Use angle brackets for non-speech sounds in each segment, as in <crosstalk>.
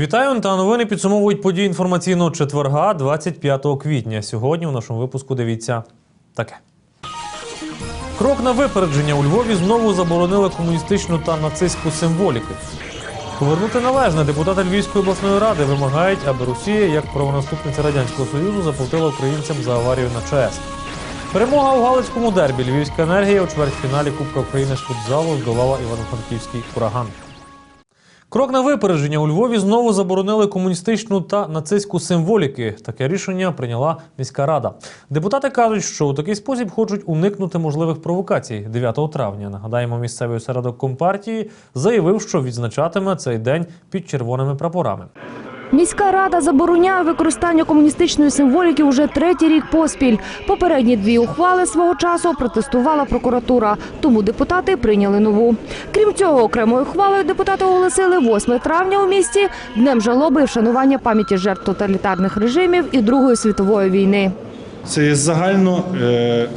Вітаю та новини підсумовують події інформаційного четверга 25 квітня. Сьогодні у нашому випуску дивіться таке. Крок на випередження у Львові знову заборонили комуністичну та нацистську символіки. Повернути належне депутати Львівської обласної ради вимагають, аби Росія, як правонаступниця Радянського Союзу, заплатила українцям за аварію на ЧАЕС. Перемога у Галицькому дербі. Львівська енергія у чвертьфіналі Кубка України з футзалу здолала Івано-Франківський ураган. Крок на випередження у Львові знову заборонили комуністичну та нацистську символіки. Таке рішення прийняла міська рада. Депутати кажуть, що у такий спосіб хочуть уникнути можливих провокацій 9 травня. Нагадаємо, місцевий осередок компартії заявив, що відзначатиме цей день під червоними прапорами. Міська рада забороняє використання комуністичної символіки уже третій рік поспіль. Попередні дві ухвали свого часу протестувала прокуратура, тому депутати прийняли нову. Крім цього, окремою ухвалою депутати оголосили 8 травня у місті днем жалоби і вшанування пам'яті жертв тоталітарних режимів і Другої світової війни. Це є загально е,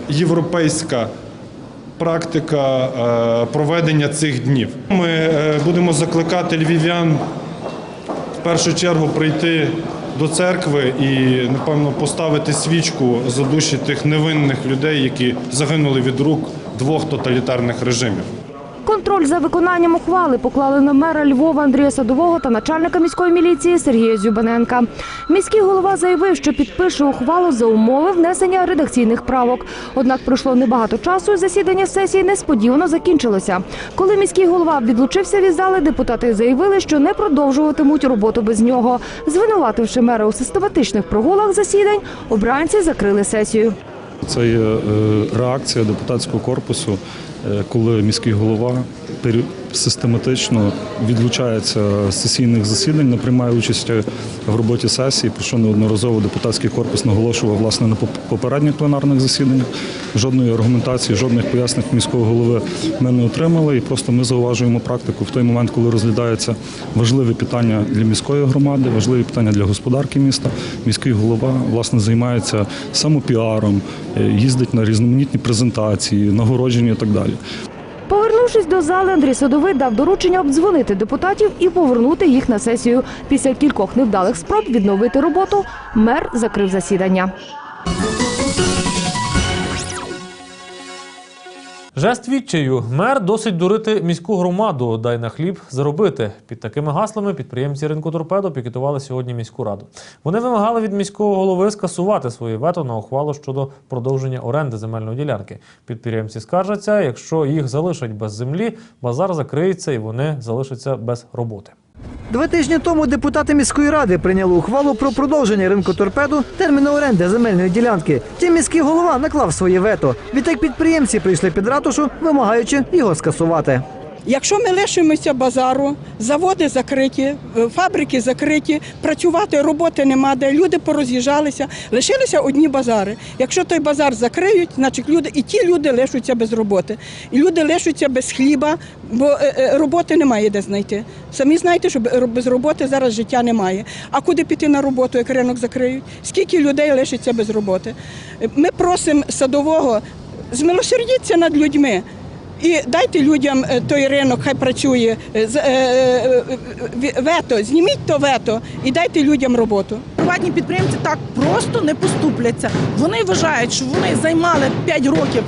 практика е, проведення цих днів. Ми е, будемо закликати львів'ян першу чергу прийти до церкви і, напевно, поставити свічку за душі тих невинних людей, які загинули від рук двох тоталітарних режимів. Контроль за виконанням ухвали поклали на мера Львова Андрія Садового та начальника міської міліції Сергія Зюбаненка. Міський голова заявив, що підпише ухвалу за умови внесення редакційних правок. Однак пройшло небагато часу, засідання сесії несподівано закінчилося. Коли міський голова відлучився від зали, депутати заявили, що не продовжуватимуть роботу без нього. Звинувативши мера у систематичних прогулах засідань, обранці закрили сесію. Це є е, реакція депутатського корпусу, коли міський голова систематично відлучається з сесійних засідань, не приймає участі в роботі сесії, про що неодноразово депутатський корпус наголошував власне на попередніх пленарних засіданнях. Жодної аргументації, жодних пояснень міського голови ми не отримали. І просто ми зауважуємо практику в той момент, коли розглядаються важливі питання для міської громади, важливі питання для господарки міста. Міський голова власне займається самопіаром, е, їздить на різноманітні презентації, нагородження і так далі. Повернувшись до зали, Андрій Садовий дав доручення обдзвонити депутатів і повернути їх на сесію. Після кількох невдалих спроб відновити роботу, мер закрив засідання. Жест відчаю. Мер досить дурити міську громаду. Дай на хліб заробити. Під такими гаслами підприємці ринку торпедо пікетували сьогодні міську раду. Вони вимагали від міського голови скасувати своє вето на ухвалу щодо продовження оренди земельної ділянки. Підприємці скаржаться, якщо їх залишать без землі, базар закриється і вони залишаться без роботи. Два тижні тому депутати міської ради прийняли ухвалу про продовження ринку торпеду терміну оренди земельної ділянки. Втім, міський голова наклав своє вето. Відтак підприємці прийшли під ратушу, вимагаючи його скасувати. Якщо ми лишимося базару, заводи закриті, е, фабрики закриті, працювати роботи нема, де люди пороз'їжджалися, лишилися одні базари. Якщо той базар закриють, значить люди і ті люди лишаться без роботи. І люди лишаться без хліба, бо е, е, роботи немає де знайти. Самі знаєте, що без роботи зараз життя немає. А куди піти на роботу, як ринок закриють? Скільки людей лишиться без роботи? Ми просимо садового змилосердіться над людьми. І дайте людям е, той ринок, хай працює. Е, е, Вето, зніміть то вето і дайте людям роботу. Приватні підприємці так просто не поступляться. Вони вважають, що вони займали 5 років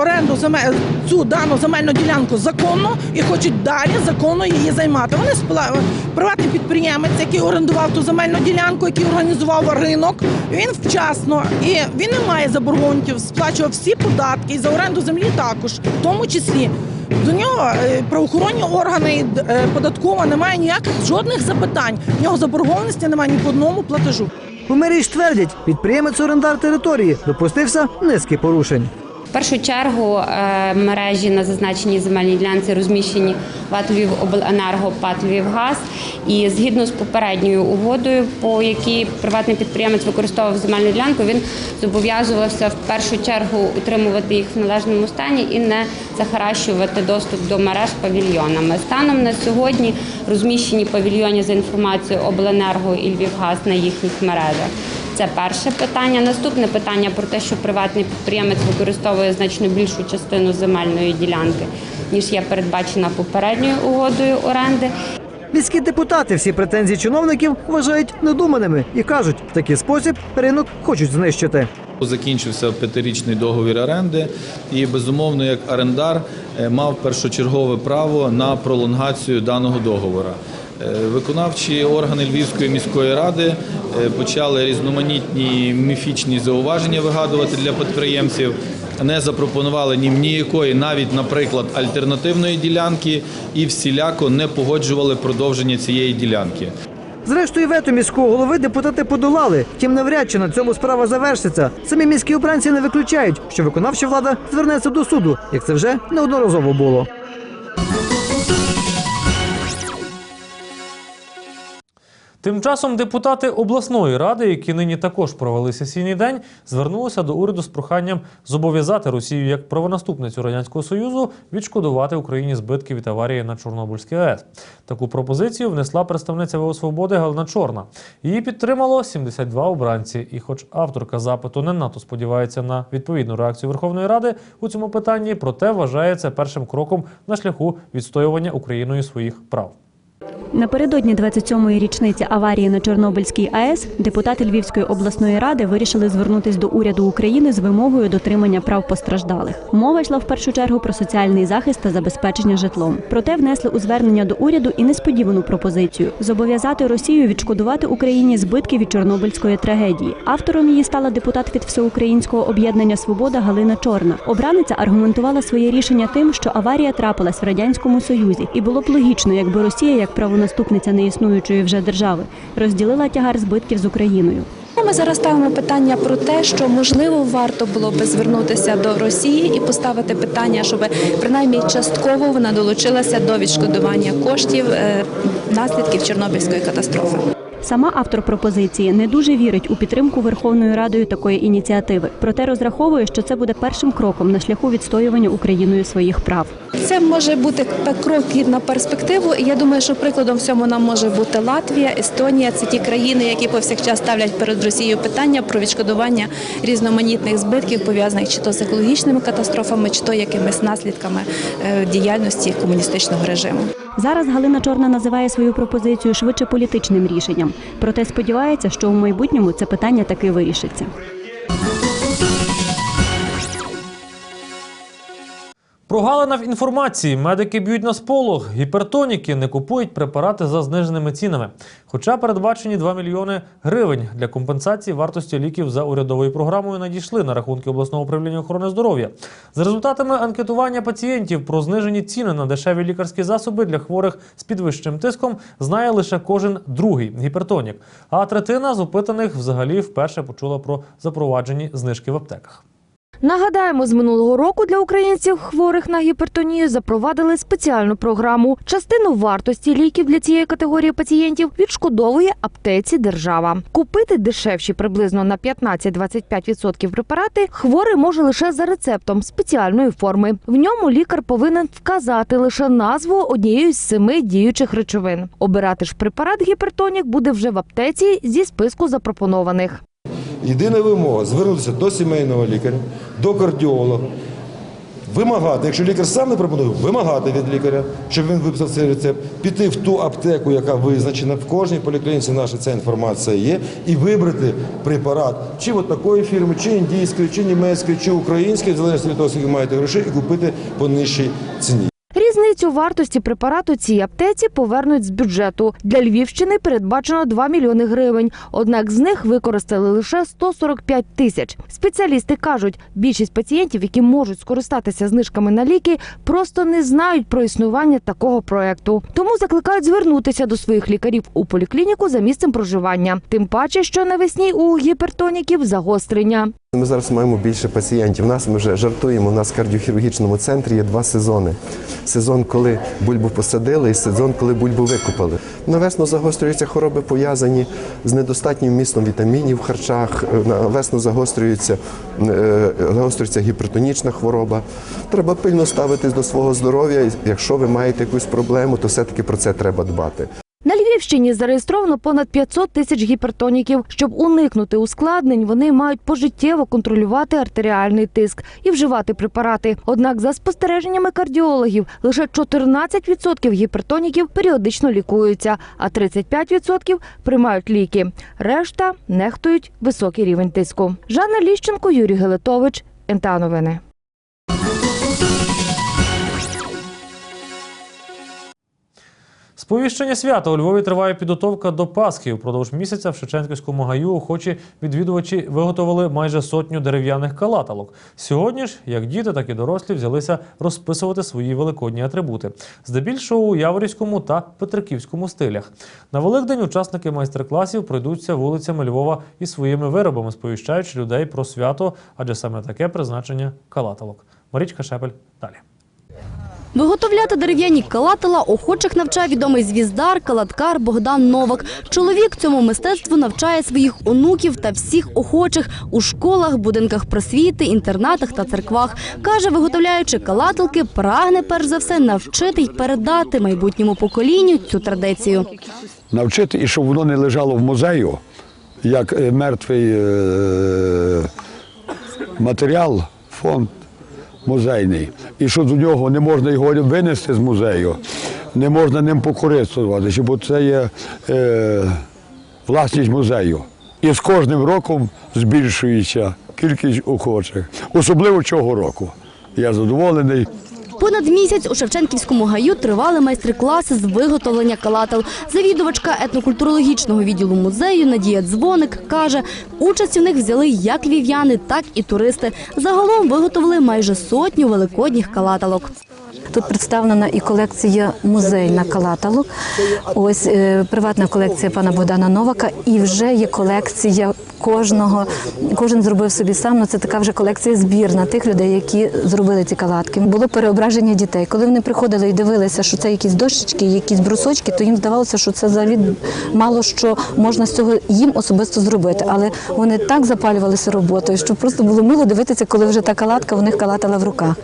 оренду земель, цю дану земельну ділянку законно і хочуть далі законно її займати. Вони спла- приватний підприємець, який орендував ту земельну ділянку, який організував ринок. Він вчасно і він не має заборгованців, сплачував всі податки і за оренду землі також, в тому числі. До нього е, правоохоронні органи е, податкова немає ніяких жодних запитань. В нього заборгованості немає ні по одному платежу. У мерії ж твердять, підприємець орендар території допустився низки порушень. В першу чергу е, мережі на зазначеній земельній ділянці розміщені ВАТ «Львівобленерго», ПАТ «Львівгаз». І згідно з попередньою угодою, по якій приватний підприємець використовував земельну ділянку, він зобов'язувався в першу чергу утримувати їх в належному стані і не захаращувати доступ до мереж павільйонами. Станом на сьогодні розміщені павільйони за інформацією обленерго і Львівгаз на їхніх мережах. Це перше питання. Наступне питання про те, що приватний підприємець використовує значно більшу частину земельної ділянки, ніж є передбачена попередньою угодою оренди. Міські депутати всі претензії чиновників вважають недуманими і кажуть, в такий спосіб ринок хочуть знищити. Закінчився п'ятирічний договір оренди, і безумовно, як орендар е, мав першочергове право на пролонгацію даного договору. Е, Виконавчі органи Львівської міської ради е, почали різноманітні міфічні зауваження вигадувати для підприємців. Не запропонували ні ніякої, навіть, наприклад, альтернативної ділянки, і всіляко не погоджували продовження цієї ділянки. Зрештою, вето міського голови депутати подолали. Втім, навряд чи на цьому справа завершиться. Самі міські обранці не виключають, що виконавча влада звернеться до суду, як це вже неодноразово було. Тим часом депутати обласної ради, які нині також провели сесійний день, звернулися до уряду з проханням зобов'язати Росію як правонаступницю радянського союзу відшкодувати Україні збитки від аварії на Чорнобильській АЕС. Таку пропозицію внесла представниця ВО Свободи Галина Чорна. Її підтримало 72 обранці. І, хоч авторка запиту не надто сподівається на відповідну реакцію Верховної Ради у цьому питанні, проте вважає це першим кроком на шляху відстоювання Україною своїх прав. Напередодні 27-ї річниці аварії на Чорнобильській АЕС депутати Львівської обласної ради вирішили звернутися до уряду України з вимогою дотримання прав постраждалих. Мова йшла в першу чергу про соціальний захист та забезпечення житлом. Проте внесли у звернення до уряду і несподівану пропозицію зобов'язати Росію відшкодувати Україні збитки від Чорнобильської трагедії. Автором її стала депутат від всеукраїнського об'єднання Свобода Галина Чорна. Обраниця аргументувала своє рішення тим, що аварія трапилась в радянському союзі, і було б логічно, якби Росія, як правонаступниця неіснуючої вже держави, розділила тягар збитків з Україною. Ми зараз ставимо питання про те, що можливо варто було би звернутися до Росії і поставити питання, щоб принаймні частково вона долучилася до відшкодування коштів е, наслідків Чорнобильської катастрофи. Сама автор пропозиції не дуже вірить у підтримку Верховною Радою такої ініціативи, проте розраховує, що це буде першим кроком на шляху відстоювання Україною своїх прав. Це може бути крок на перспективу. І я думаю, що прикладом всьому нам може бути Латвія, Естонія. Це ті країни, які повсякчас ставлять перед Росією питання про відшкодування різноманітних збитків, пов'язаних чи то з екологічними катастрофами, чи то якимись наслідками е, діяльності комуністичного режиму. Зараз Галина Чорна називає свою пропозицію швидше політичним рішенням, проте сподівається, що в майбутньому це питання таки вирішиться. Прогалина в інформації. Медики б'ють на сполох. Гіпертоніки не купують препарати за зниженими цінами. Хоча передбачені 2 мільйони гривень для компенсації вартості ліків за урядовою програмою надійшли на рахунки обласного управління охорони здоров'я. За результатами анкетування пацієнтів про знижені ціни на дешеві лікарські засоби для хворих з підвищеним тиском знає лише кожен другий гіпертонік. А третина з опитаних взагалі вперше почула про запроваджені знижки в аптеках. Нагадаємо, з минулого року для українців, хворих на гіпертонію, запровадили спеціальну програму. Частину вартості ліків для цієї категорії пацієнтів відшкодовує аптеці держава. Купити дешевші приблизно на 15-25% препарати хворий може лише за рецептом спеціальної форми. В ньому лікар повинен вказати лише назву однієї з семи діючих речовин. Обирати ж препарат гіпертонік буде вже в аптеці зі списку запропонованих. Єдина вимога звернутися до сімейного лікаря, до кардіолога, вимагати, якщо лікар сам не пропонує, вимагати від лікаря, щоб він виписав цей рецепт, піти в ту аптеку, яка визначена в кожній поліклініці. Наша ця інформація є, і вибрати препарат чи от такої фірми, чи індійської, чи німецької, чи української, в залежності від того, скільки маєте грошей, і купити по нижчій ціні. Різницю вартості препарату цій аптеці повернуть з бюджету. Для Львівщини передбачено 2 мільйони гривень. Однак з них використали лише 145 тисяч. Спеціалісти кажуть, більшість пацієнтів, які можуть скористатися знижками на ліки, просто не знають про існування такого проекту. Тому закликають звернутися до своїх лікарів у поліклініку за місцем проживання. Тим паче, що навесні у гіпертоніків загострення. Ми зараз маємо більше пацієнтів. У нас ми вже жартуємо. У нас в кардіохірургічному центрі є два сезони: сезон, коли бульбу посадили, і сезон, коли бульбу викопали. Навесно загострюються хвороби, пов'язані з недостатнім містом вітамінів в харчах. Навесно загострюється, е, загострюється гіпертонічна хвороба. Треба пильно ставитись до свого здоров'я. Якщо ви маєте якусь проблему, то все-таки про це треба дбати. Львівщині зареєстровано понад 500 тисяч гіпертоніків. Щоб уникнути ускладнень, вони мають пожиттєво контролювати артеріальний тиск і вживати препарати. Однак, за спостереженнями кардіологів, лише 14% гіпертоніків періодично лікуються, а 35% приймають ліки. Решта нехтують високий рівень тиску. Жанна Ліщенко, Юрій Гелетович, НТА Новини. Сповіщення свята у Львові триває підготовка до Пасхи. Упродовж місяця в Шевченківському гаю охочі відвідувачі виготовили майже сотню дерев'яних калаталок. Сьогодні ж, як діти, так і дорослі взялися розписувати свої великодні атрибути, здебільшого у Яворівському та Петриківському стилях. На Великдень учасники майстер-класів пройдуться вулицями Львова із своїми виробами, сповіщаючи людей про свято, адже саме таке призначення калаталок. Марічка Шепель далі. Виготовляти дерев'яні калатала охочих навчає відомий звіздар, калаткар Богдан Новак. Чоловік цьому мистецтву навчає своїх онуків та всіх охочих у школах, будинках просвіти, інтернатах та церквах. Каже, виготовляючи калаталки, прагне перш за все навчити й передати майбутньому поколінню цю традицію. навчити, і щоб воно не лежало в музею, як е, мертвий е, матеріал, фонд музейний, і що до нього не можна його винести з музею, не можна ним покористуватися, бо це є е, власність музею. І з кожним роком збільшується кількість охочих, особливо цього року. Я задоволений. Понад місяць у Шевченківському гаю тривали майстер-класи з виготовлення калател. Завідувачка етнокультурологічного відділу музею Надія Дзвоник каже, участь у них взяли як львів'яни, так і туристи. Загалом виготовили майже сотню великодніх калаталок. Тут представлена і колекція музейна калаталок. Ось е, приватна колекція пана Богдана Новака, і вже є колекція кожного. Кожен зробив собі сам. Ну це така вже колекція збірна тих людей, які зробили ці калатки. Було переображення дітей. Коли вони приходили і дивилися, що це якісь дощечки, якісь брусочки, то їм здавалося, що це взагалі мало що можна з цього їм особисто зробити. Але вони так запалювалися роботою, що просто було мило дивитися, коли вже та калатка в них калатала в руках.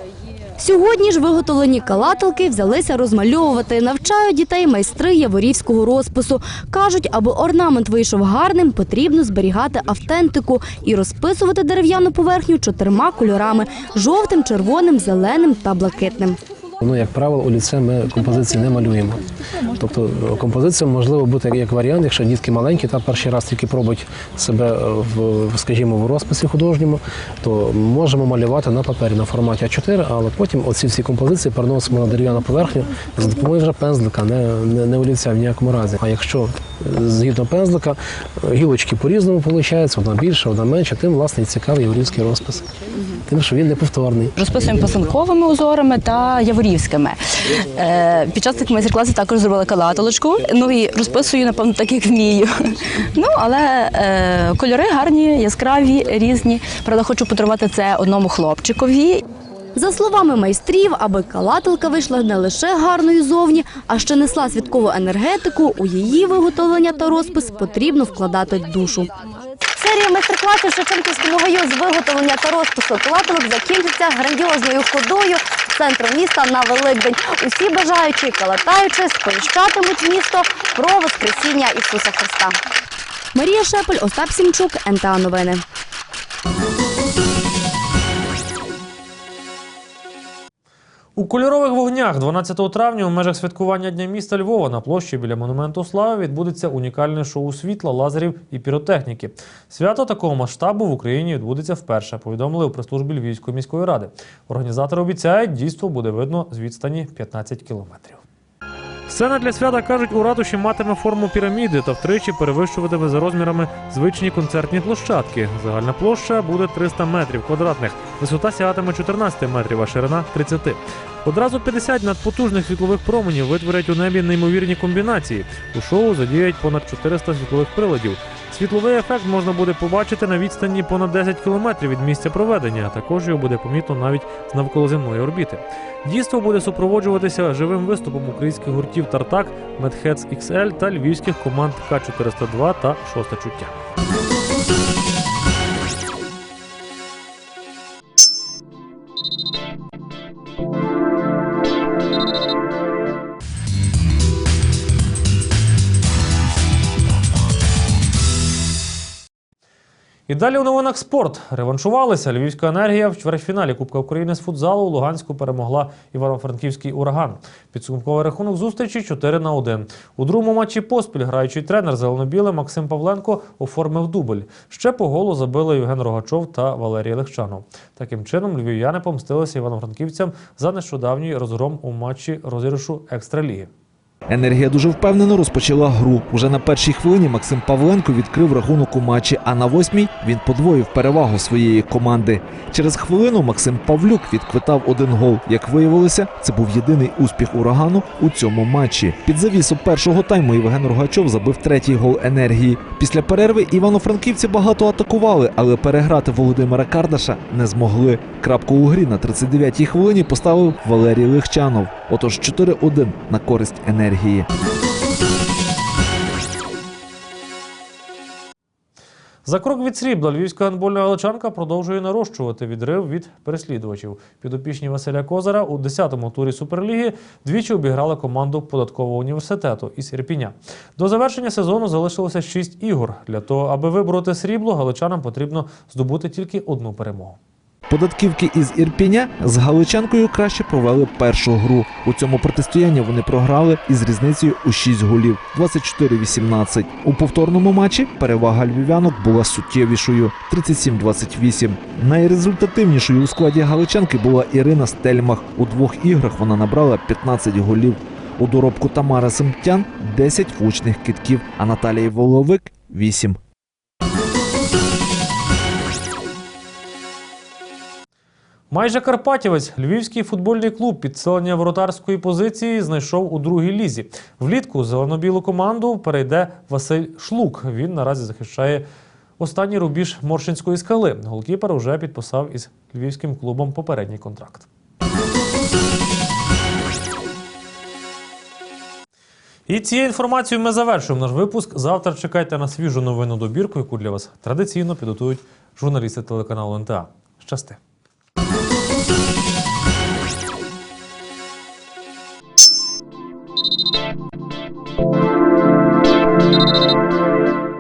Сьогодні ж виготовлені калаталки взялися розмальовувати. Навчають дітей майстри яворівського розпису. Кажуть, аби орнамент вийшов гарним, потрібно зберігати автентику і розписувати дерев'яну поверхню чотирма кольорами жовтим, червоним, зеленим та блакитним. Ну, як правило, у ліце ми композиції не малюємо. Тобто композиція можливо бути як варіант, якщо дітки маленькі та перший раз тільки пробують себе в, скажімо, в розписі художньому, то можемо малювати на папері на форматі А4, але потім оці всі композиції переносимо на дерев'яну поверхню за допомогою вже пензлика, не, не, не олівця в ніякому разі. А якщо згідно пензлика, гілочки по-різному виходить, одна більша, одна менша, тим власне і цікавий єврейський розпис. Тим, що він неповторний. Розписуємо писанковими узорами та яворівськими. Е, під час цих майстер-класів також зробила калатолочку. Ну і розписую, напевно, так як вмію. <laughs> Ну, але е, кольори гарні, яскраві, різні. Правда, хочу подарувати це одному хлопчикові. За словами майстрів, аби калаталка вийшла не лише гарною зовні, а ще несла святкову енергетику, у її виготовлення та розпис потрібно вкладати душу. Серія майстер-класів Шевченківського гаю з виготовлення та розпису калаталок закінчиться грандіозною ходою центру міста на Великдень. Усі бажаючі калатаючи сповіщатимуть місто про Воскресіння Ісуса Христа. Марія Шепель, Остап Сімчук, НТА Новини. У кольорових вогнях 12 травня у межах святкування Дня міста Львова на площі біля монументу слави відбудеться унікальне шоу світла, лазерів і піротехніки. Свято такого масштабу в Україні відбудеться вперше. Повідомили у прес-службі Львівської міської ради. Організатори обіцяють, дійство буде видно з відстані 15 кілометрів. Сцена для свята кажуть, у ратуші матиме форму піраміди та втричі перевищуватиме за розмірами звичні концертні площадки. Загальна площа буде 300 метрів квадратних, висота сягатиме 14 метрів, а ширина 30. Одразу 50 надпотужних світлових променів витворять у небі неймовірні комбінації. У шоу задіють понад 400 світлових приладів. Світловий ефект можна буде побачити на відстані понад 10 кілометрів від місця проведення. а Також його буде помітно навіть з навколоземної орбіти. Дійство буде супроводжуватися живим виступом українських гуртів Тартак, Медхец XL та львівських команд К-402 та Шосте чуття. І далі у новинах спорт. Реваншувалися. Львівська енергія в чвертьфіналі Кубка України з футзалу у Луганську перемогла Івано-Франківський ураган. Підсумковий рахунок зустрічі 4 на 1. У другому матчі поспіль граючий тренер зеленобіле Максим Павленко оформив дубль. Ще по голу забили Євген Рогачов та Валерій Легчанов. Таким чином львів'яни помстилися івано-франківцям за нещодавній розгром у матчі розіграшу екстраліги. Енергія дуже впевнено розпочала гру. Уже на першій хвилині Максим Павленко відкрив рахунок у матчі, а на восьмій він подвоїв перевагу своєї команди. Через хвилину Максим Павлюк відквитав один гол. Як виявилося, це був єдиний успіх урагану у цьому матчі. Під завісу першого тайму Євген Рогачов забив третій гол енергії. Після перерви івано-франківці багато атакували, але переграти Володимира Кардаша не змогли. Крапку у грі на 39-й хвилині поставив Валерій Легчанов. Отож 4-1 на користь енергії. За крок від срібла львівська гандбольна галичанка продовжує нарощувати відрив від переслідувачів. Підопічні Василя Козара у 10-му турі Суперліги двічі обіграли команду податкового університету із Ірпіня. До завершення сезону залишилося 6 ігор. Для того, аби вибороти срібло, галичанам потрібно здобути тільки одну перемогу. Податківки із Ірпіня з Галичанкою краще провели першу гру. У цьому протистоянні вони програли із різницею у 6 голів 24-18. У повторному матчі перевага львів'янок була суттєвішою 37-28. Найрезультативнішою у складі Галичанки була Ірина Стельмах. У двох іграх вона набрала 15 голів. У доробку Тамара Семтян 10 влучних китків, а Наталії Воловик 8. Майже Карпатівець, львівський футбольний клуб підсилення воротарської позиції знайшов у другій лізі. Влітку зелено-білу команду перейде Василь Шлук. Він наразі захищає останній рубіж Моршинської скали. Голкіпер уже підписав із львівським клубом попередній контракт. І цією інформацією ми завершуємо наш випуск. Завтра чекайте на свіжу новину добірку, яку для вас традиційно підготують журналісти телеканалу НТА. Щасти!